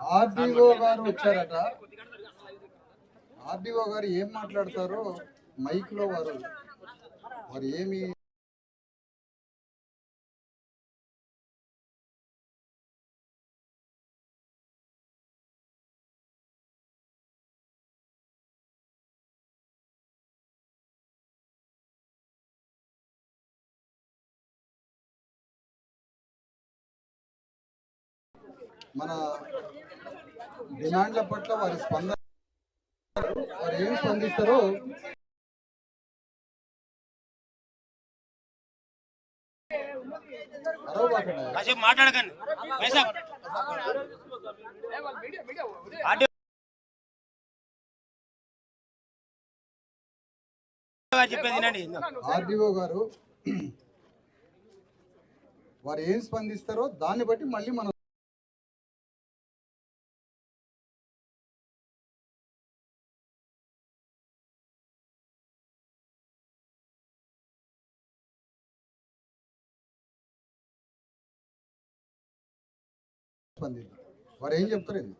RDO గారు వచ్చారట. RDO గారు ఏం మాట్లాడతారో మైక్లో వారు. వారు ఏమి మన డిమాండ్ల పట్ల వారి స్పందన వారు ఏం స్పందిస్తారో. కాసేపు మాట్లాడకండి చెప్పేది ఆర్డీఓ గారు వారు ఏం స్పందిస్తారో దాన్ని బట్టి మళ్ళీ మనం స్పందిద్దాం వారు ఏం చెప్తారు ఇది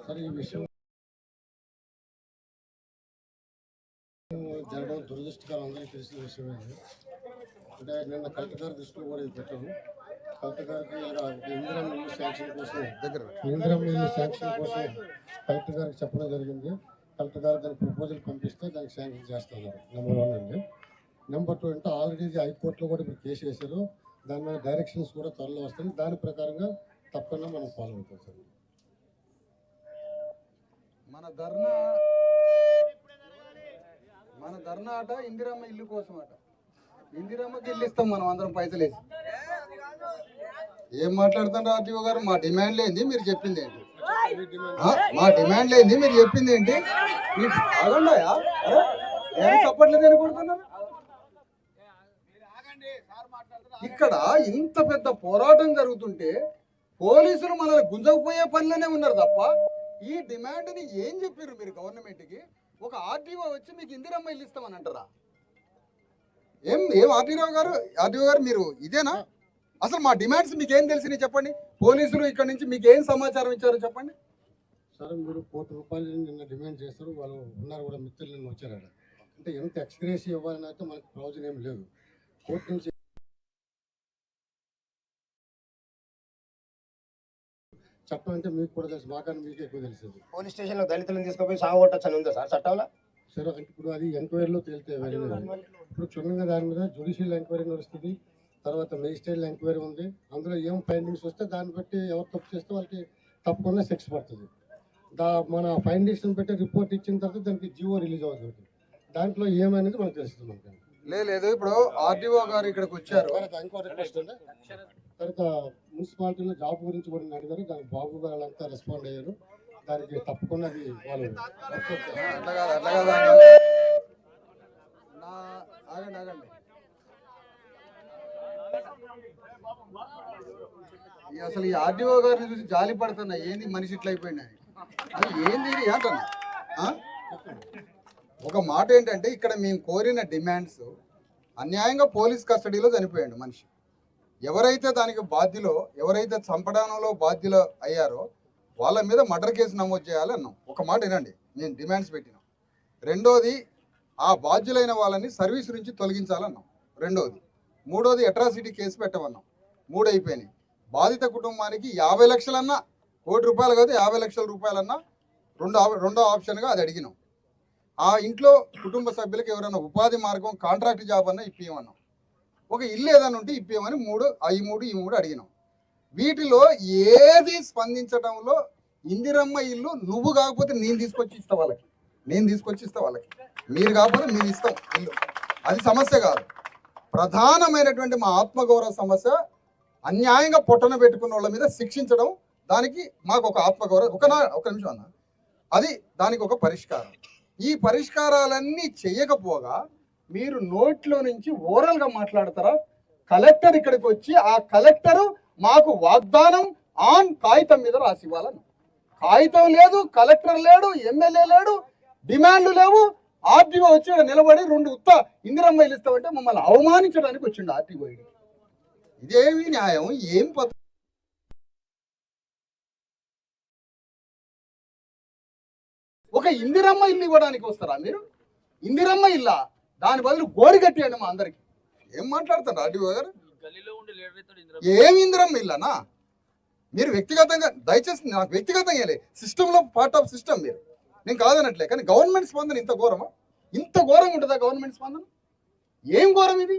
సరే ఈ విషయం జరగడం దురదృష్టకరం అందరికీ తెలిసిన విషయమే అంటే నిన్న కలెక్టర్ గారి దృష్టిలో కూడా ఇది పెట్టాము కలెక్టర్ గారికి ఇలా ఇందిరం ఇల్లు శాంక్షన్ కోసం దగ్గర ఇందిరం ఇల్లు శాంక్షన్ కోసం కలెక్టర్ గారికి చెప్పడం జరిగింది. కలెక్టర్ గారు దానికి ప్రపోజల్ పంపిస్తే దానికి శాంక్షన్ చేస్తున్నారు నెంబర్ వన్ అండి. నెంబర్ టూ అంటే ఆల్రెడీ హైకోర్టులో కూడా ఇప్పుడు కేసు వేశారు. దాని మీద డైరెక్షన్స్ కూడా త్వరలో వస్తాయి. దాని ప్రకారంగా తప్పకుండా మనం ఫాలో అవుతాం సార్. మన ధర్నా మన ధర్నా అట ఇందిరమ్మ ఇల్లు కోసం అట ఇందిరమ్మకి ఇల్లు ఇస్తాం మనం అందరం పైసలు వేసి ఏం మాట్లాడుతున్నారు ఆర్టీఓ గారు? మా డిమాండ్ లేనిది మీరు చెప్పింది ఏంటి? మా డిమాండ్ లేనిది మీరు చెప్పింది ఏంటి? మీకు ఆగండాయా? అరే, ఏం చెప్పట్లేదు అనుకుంటున్నారు ఇక్కడ ఇంత పెద్ద పోరాటం జరుగుతుంటే పోలీసులు మనల్ని గుంజకపోయే పనిలోనే ఉన్నారు తప్ప ఈ డిమాండ్ని ఏం చెప్పారు మీరు గవర్నమెంట్కి ఒక ఆర్టీఓ వచ్చి మీకు ఇందిరమ్మ ఇల్లు ఇస్తామని అంటారా? ఏం ఏం ఆర్టీఓ గారు? ఆర్టీఓ గారు మీరు ఇదేనా? అసలు మా డిమాండ్స్ మీకు ఏం తెలిసినాయి చెప్పండి? పోలీసులు ఇక్కడ నుంచి మీకు ఏం సమాచారం ఇచ్చారో చెప్పండి? సరే మీరు కోటి రూపాయలు నిన్న డిమాండ్ చేస్తారు వాళ్ళు ఉన్నారు కూడా మిత్రులు నిన్న వచ్చారు. అంటే ఎంత ఎక్స్గ్రేస్ ఇవ్వాలని అయితే మనకి ప్రయోజనం ఏం లేదు. కోర్టు నుంచి చట్టం అంటే మీకు కూడా తెలుసు మాకన్నా మీకు ఎక్కువ తెలిసేది. పోలీస్ స్టేషన్లో దళితులను తీసుకుపోయి సాగొట్టచ్చు అని ఉందా సార్ చట్టంలో? సరే ఇప్పుడు అది ఎంక్వైరీలో తేలితే ఇప్పుడు క్షుణ్ణంగా దాని మీద జుడిషియల్ ఎంక్వైరీ నడుస్తుంది. తర్వాత మెజిస్ట్రేట్ ఎంక్వైరీ ఉంది. అందులో ఏం ఫైండింగ్స్ వస్తే దాన్ని బట్టి ఎవరు తప్పు చేస్తే వాళ్ళకి తప్పకుండా శిక్ష పడుతుంది. దా మన ఫైండింగ్స్ పెట్టి రిపోర్ట్ ఇచ్చిన తర్వాత దానికి జియో రిలీజ్ అవుతుంది దాంట్లో ఏమనేది మనకు తెలుస్తుంది లేదు ఇప్పుడు ఆర్టీఓ గారు ఇక్కడికి వచ్చారు. తర్వాత ఇంకో రిక్వెస్ట్ తర్వాత మున్సిపాలిటీలో జాబ్ గురించి కూడా అడిగారు. దానికి బాబు గారు వాళ్ళంతా రెస్పాండ్ అయ్యారు. దానికి తప్పకుండా అది వాళ్ళు. అట్లా కాదు అట్లా కాదు. ఆగండి. ఆగండి ఆగండి ఈ అసలు ఈ ఆర్డీఓ గారిని చూసి జాలి పడుతున్నా. ఏంది మనిషి ఇట్లా అయిపోయింది అది ఏంది అంటున్నా. ఒక మాట ఏంటంటే ఇక్కడ మేము కోరిన డిమాండ్స్ అన్యాయంగా పోలీస్ కస్టడీలో చనిపోయాడు మనిషి. ఎవరైతే దానికి బాధ్యులో ఎవరైతే చంపడంలో బాధ్యులు అయ్యారో వాళ్ళ మీద మర్డర్ కేసు నమోదు చేయాలన్నాం ఒక మాట వినండి. నేను డిమాండ్స్ పెట్టినాం. రెండోది ఆ బాధ్యులైన వాళ్ళని సర్వీస్ నుంచి తొలగించాలన్నాం. రెండోది మూడోది అట్రాసిటీ కేసు పెట్టమన్నాం. మూడు అయిపోయినాయి బాధిత కుటుంబానికి యాభై లక్షలన్నా కోటి రూపాయలు కాదు యాభై లక్షల రూపాయలన్నా రెండో రెండో ఆప్షన్గా అది అడిగినాం. ఆ ఇంట్లో కుటుంబ సభ్యులకు ఎవరైనా ఉపాధి మార్గం కాంట్రాక్ట్ జాబ్ అన్నా ఇప్పియమన్నాం. ఒక ఇల్లు ఏదైనా ఉంటే ఇప్పియమని మూడు ఈ మూడు ఈ మూడు అడిగినాం. వీటిలో ఏది స్పందించడంలో ఇందిరమ్మ ఇల్లు నువ్వు కాకపోతే నేను తీసుకొచ్చి ఇస్తా వాళ్ళకి. నేను తీసుకొచ్చి ఇస్తా వాళ్ళకి. మీరు కాకపోతే మీరు ఇస్తాం ఇల్లు. అది సమస్య కాదు. ప్రధానమైనటువంటి మా ఆత్మగౌరవ సమస్య అన్యాయంగా పొట్టన పెట్టుకున్న వాళ్ళ మీద శిక్షించడం దానికి మాకు ఒక ఆత్మగౌరవం. ఒక నా ఒక నిమిషం అన్న. అది దానికి ఒక పరిష్కారం. ఈ పరిష్కారాలన్నీ చేయకపోగా మీరు నోట్లో నుంచి ఓరల్గా మాట్లాడతారా? కలెక్టర్ ఇక్కడికి వచ్చి ఆ కలెక్టర్ మాకు వాగ్దానం ఆన్ కాగితం మీద రాసి ఇవ్వాలని. కాగితం లేదు కలెక్టర్ లేడు ఎమ్మెల్యే లేడు డిమాండ్లు లేవు. ఆర్టీఓ వచ్చి నిలబడి రెండు ఉత్త ఇందిరమ్మ ఇస్తామంటే మమ్మల్ని అవమానించడానికి వచ్చిండు ఆర్టీఓ ఇదేమి న్యాయం ఏం పద్ధతి ఒక ఇందిరమ్మ ఇల్లు ఇవ్వడానికి వస్తారా మీరు? ఇందిరమ్మ ఇల్లా? దాని బదులు గోడి కట్టేయండి మా అందరికి. ఏం మాట్లాడతారు ఆర్టీఓ గారు? ఏం ఇందిరమ్మ ఇల్లనా? మీరు వ్యక్తిగతంగా దయచేసి నాకు వ్యక్తిగతంగా లే సిస్టంలో పార్ట్ ఆఫ్ సిస్టమ్ మీరు. నేను కాదనట్లే కానీ గవర్నమెంట్ స్పందన ఇంత ఘోరమా? ఇంత ఘోరంగా ఉంటుందా గవర్నమెంట్ స్పందన? ఏం ఘోరం ఇది?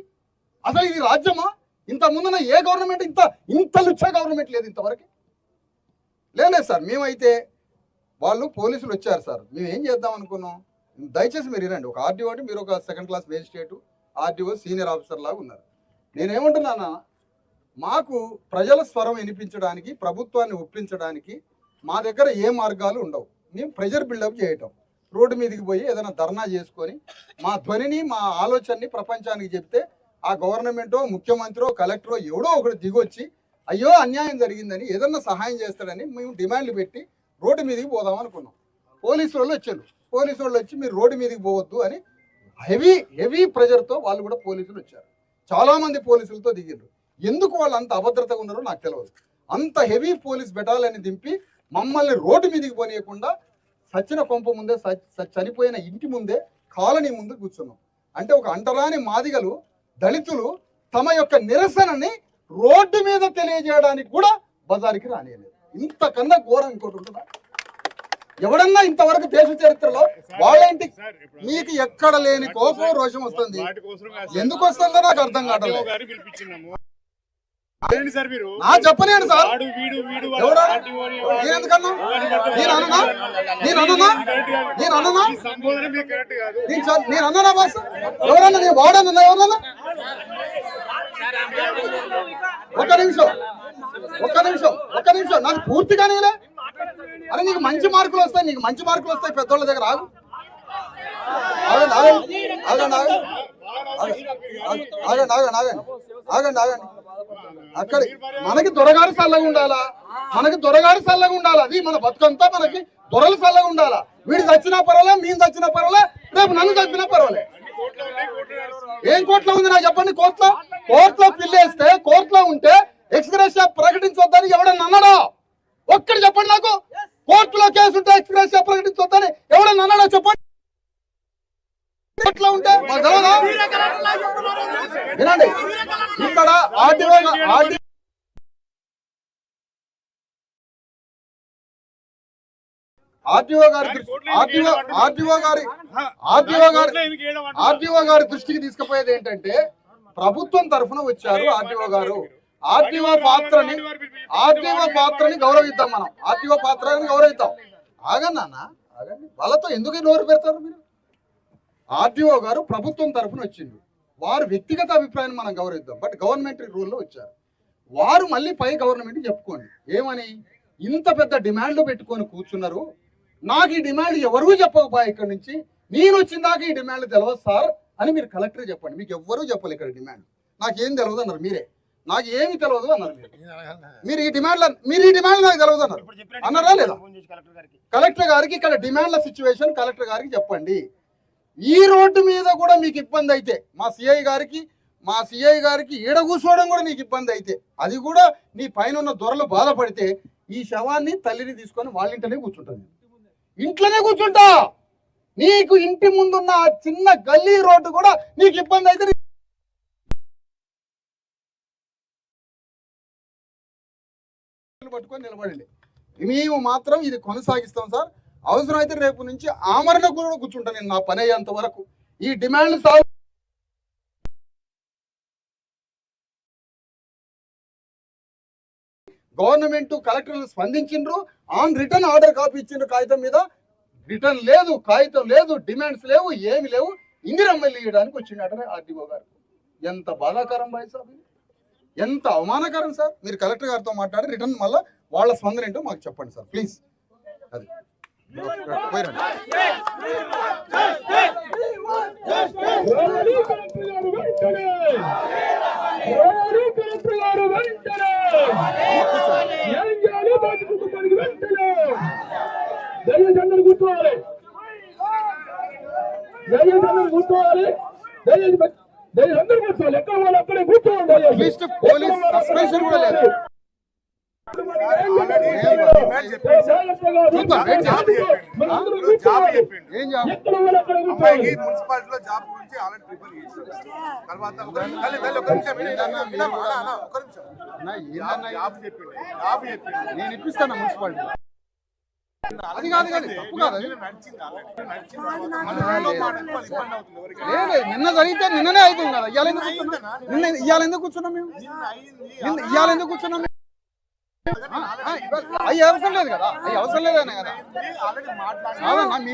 అసలు ఇది రాజ్యమా? ఇంత ముందున ఏ గవర్నమెంట్ ఇంత ఇంత లుచ్చ గవర్నమెంట్ లేదు ఇంతవరకు. లేలేదు సార్ మేమైతే వాళ్ళు పోలీసులు వచ్చారు సార్. మేము ఏం చేద్దాం అనుకున్నాం? దయచేసి మీరు వినండి ఒక ఆర్డీఓ అంటే మీరు ఒక second class magistrate RDO senior officer లాగా ఉన్నారు. నేనేమంటున్నానా? మాకు ప్రజల స్వరం వినిపించడానికి ప్రభుత్వాన్ని ఒప్పించడానికి మా దగ్గర ఏ మార్గాలు ఉండవు. మేము ప్రెజర్ బిల్డప్ చేయటం. రోడ్డు మీదకి పోయి ఏదైనా ధర్నా చేసుకొని మా ధ్వనిని మా ఆలోచనని ప్రపంచానికి చెప్తే ఆ గవర్నమెంటో ముఖ్యమంత్రో కలెక్టరో ఎవడో ఒకడు దిగొచ్చి అయ్యో అన్యాయం జరిగిందని ఏదన్నా సహాయం చేస్తాడని మేము డిమాండ్లు పెట్టి రోడ్డు మీదకి పోదాం అనుకున్నాం. పోలీసు వాళ్ళు వచ్చారు. పోలీసు వాళ్ళు వచ్చి మీరు రోడ్డు మీదకి పోవద్దు అని హెవీ హెవీ ప్రెజర్తో వాళ్ళు కూడా పోలీసులు వచ్చారు. చాలామంది పోలీసులతో దిగిండ్రు ఎందుకు వాళ్ళు అంత అభద్రతగా ఉన్నారో నాకు తెలియదు అంత హెవీ పోలీస్ బెటాలని దింపి మమ్మల్ని రోడ్డు మీదకి పోనీయకుండా సచ్చిన కొంప ముందే సచ్- చనిపోయిన ఇంటి ముందే కాలనీ ముందు కూర్చున్నాం. అంటే ఒక అంటరాని మాదిగలు దళితులు తమ యొక్క నిరసనని రోడ్డు మీద తెలియజేయడానికి కూడా బజార్కి రానియలేదు. ఇంతకన్నా ఘోరం ఇంకోటి ఉంటుందా? ఎవడన్నా ఇంతవరకు దేశ చరిత్రలో వాళ్ళ ఇంటికి మీకు ఎక్కడ లేని కోపం రోషం వస్తుంది? ఎందుకు వస్తుందో నాకు అర్థం కావట్లేదు గారు పిలిపించినాము అదేంటి సార్ మీరు నా చెప్పలేను సార్. ఎందుకన్నా? నేను అన్ననా? నేను అన్ననా? నేను కాదు. నేను చ- నేను అన్ననా బాస్ ఎవరన్నా నేను వాడన్నా? ఎవరన్నా? ఒక్క నిమిషం. ఒక్క నిమిషం. ఒక్క నిమిషం. నాకు పూర్తిగా నీలే అరే నీకు మంచి మార్కులు వస్తాయి. నీకు మంచి మార్కులు వస్తాయి. పెద్దోళ్ళ దగ్గర ఆగు. ఆగండి. ఆగండి ఆగండి. ఆగండి ఆగండి ఆగండి. ఆగండి ఆగండి. అక్కడ మనకి దొరగారు చల్లగా ఉండాలా? మనకి దొరగారు చల్లగా ఉండాలా? అది మన బతుకంతా మనకి దొరలు చల్లగా ఉండాలా? వీడు చచ్చినా పర్వాలే మేము చచ్చినా పర్వాలే రేపు నన్ను చచ్చినా పర్వాలే. ఏం కోర్టులో ఉంది నాకు చెప్పండి? కోర్టులో? కోర్టులో పిల్లేస్తే కోర్టులో ఉంటే ఎక్స్గ్రెస్ ప్రకటించొద్దని ఎవడన్నా అన్నాడా? ఒక్కడు చెప్పండి నాకు. కోర్టులో కేసు ఉంటే ఎక్స్గ్రెస్ ప్రకటించొద్దని ఎవడన్నా అన్నాడా చెప్పండి? కోర్టులో ఉంటే వినండి. ఇక్కడ ఆర్టీఓ ఆర్టీ ఆర్టీఓ గారి ఆర్టీఓ ఆర్టీఓ గారి ఆర్టీఓ గారి ఆర్టీఓ గారి దృష్టికి తీసుకుపోయేది ఏంటంటే ప్రభుత్వం తరఫున వచ్చారు ఆర్టీఓ గారు. ఆర్టీఓ పాత్రని ఆర్టీఓ పాత్రని గౌరవిద్దాం మనం. ఆర్టీఓ పాత్రని గౌరవిద్దాం. ఆగండి వాళ్ళతో ఎందుకు నోరు పెడతారు మీరు? ఆర్టీఓ గారు ప్రభుత్వం తరఫున వచ్చింది. వారు వ్యక్తిగత అభిప్రాయాన్ని మనం గౌరవిద్దాం. బట్ గవర్నమెంట్ రూల్లో వచ్చారు. వారు మళ్ళీ పై గవర్నమెంట్ చెప్పుకోండి. ఏమని? ఇంత పెద్ద డిమాండ్లు పెట్టుకొని కూర్చున్నారు. నాకు ఈ డిమాండ్ ఎవరూ చెప్పకపోయా ఇక్కడ నుంచి? నేను వచ్చిన దాకా ఈ డిమాండ్ తెలియదు సార్ అని మీరు కలెక్టర్ చెప్పండి. మీకు ఎవ్వరూ చెప్పాలి ఇక్కడ డిమాండ్. నాకేం తెలియదు అన్నారు మీరే. నాకు ఏమి తెలియదు అన్నారు మీరు. మీరు ఈ డిమాండ్ల మీరు ఈ డిమాండ్ నాకు తెలియదు అన్నారు. అన్నారా లేదా? కలెక్టర్ గారికి ఇక్కడ డిమాండ్ల సిచ్యువేషన్ కలెక్టర్ గారికి చెప్పండి. ఈ రోడ్డు మీద కూడా మీకు ఇబ్బంది అయితే మా సిఐ గారికి మా సిఐ గారికి ఈడ కూర్చోవడం కూడా నీకు ఇబ్బంది అయితే అది కూడా నీ పైన ఉన్న దొరలు బాధపడితే ఈ శవాన్ని తల్లిని తీసుకొని వాళ్ళ ఇంట్లోనే కూర్చుంటాను ఇంట్లోనే కూర్చుంటా! నీకు ఇంటి ముందున్న ఆ చిన్న గల్లీ రోడ్డు కూడా నీకు ఇబ్బంది అయితే పట్టుకొని నిలబడండి. మేము మాత్రం ఇది కొనసాగిస్తాం సార్. అవసరమైతే రేపు నుంచి ఆమరణ కూడా కూర్చుంటాను నేను నా పని అయ్యేంత వరకు. ఈ డిమాండ్ సాల్వ్ గవర్నమెంట్ కలెక్టర్లు స్పందించిండ్రు. ఆన్ రిటర్న్ ఆర్డర్ కాపీ ఇచ్చిండ్రు కాగితం మీద. రిటర్న్ లేదు కాగితం లేదు డిమాండ్స్ లేవు ఏమి లేవు. ఇందిరమ్మల్లి ఇవ్వడానికి వచ్చిండటనే ఆర్డీఓ గారు. ఎంత బాధాకరం బాయ్ సార్ ఎంత అవమానకరం సార్. మీరు కలెక్టర్ గారితో మాట్లాడి రిటర్న్ మళ్ళీ వాళ్ళ స్పందన ఏంటో మాకు చెప్పండి సార్ ప్లీజ్. అది. దయచేసి అందరూ కూర్చోవాలి దయచేసి అందరూ కూర్చోవాలి దయచేసి బ- దయచేసి అందరూ కూర్చోవాలి ఎక్కడ వాళ్ళు అక్కడే కూర్చోవాలి దయచేసి. అట్లీస్ట్ పోలీస్ సస్పెన్షన్ కూడా లేదు అమ్మాయికి మున్సిపాలిటీలో జాబ్ గురించి ఆల్రెడీ ప్రిపేర్ చేశారు తర్వాత ఒక నిమిషం, ఒక జాబ్? జాబ్ చెప్పిండు. జాబ్ చెప్పిండు. నేను ఇప్పిస్తాను మున్సిపాలిటీ. అది కాదు తప్పు నిన్న జరిగితే నిన్ననే అవుతుంది కదా. ఇవాళ ఎందుకు నిన్న ఇవాళ ఎందుకు కూర్చున్నాం మేము? నిన్న ఇవాళ ఎందుకు కూర్చున్నాం అయ్యి అవసరం లేదు కదా. అయ్యి అవసరం లేదనే కదా. మీ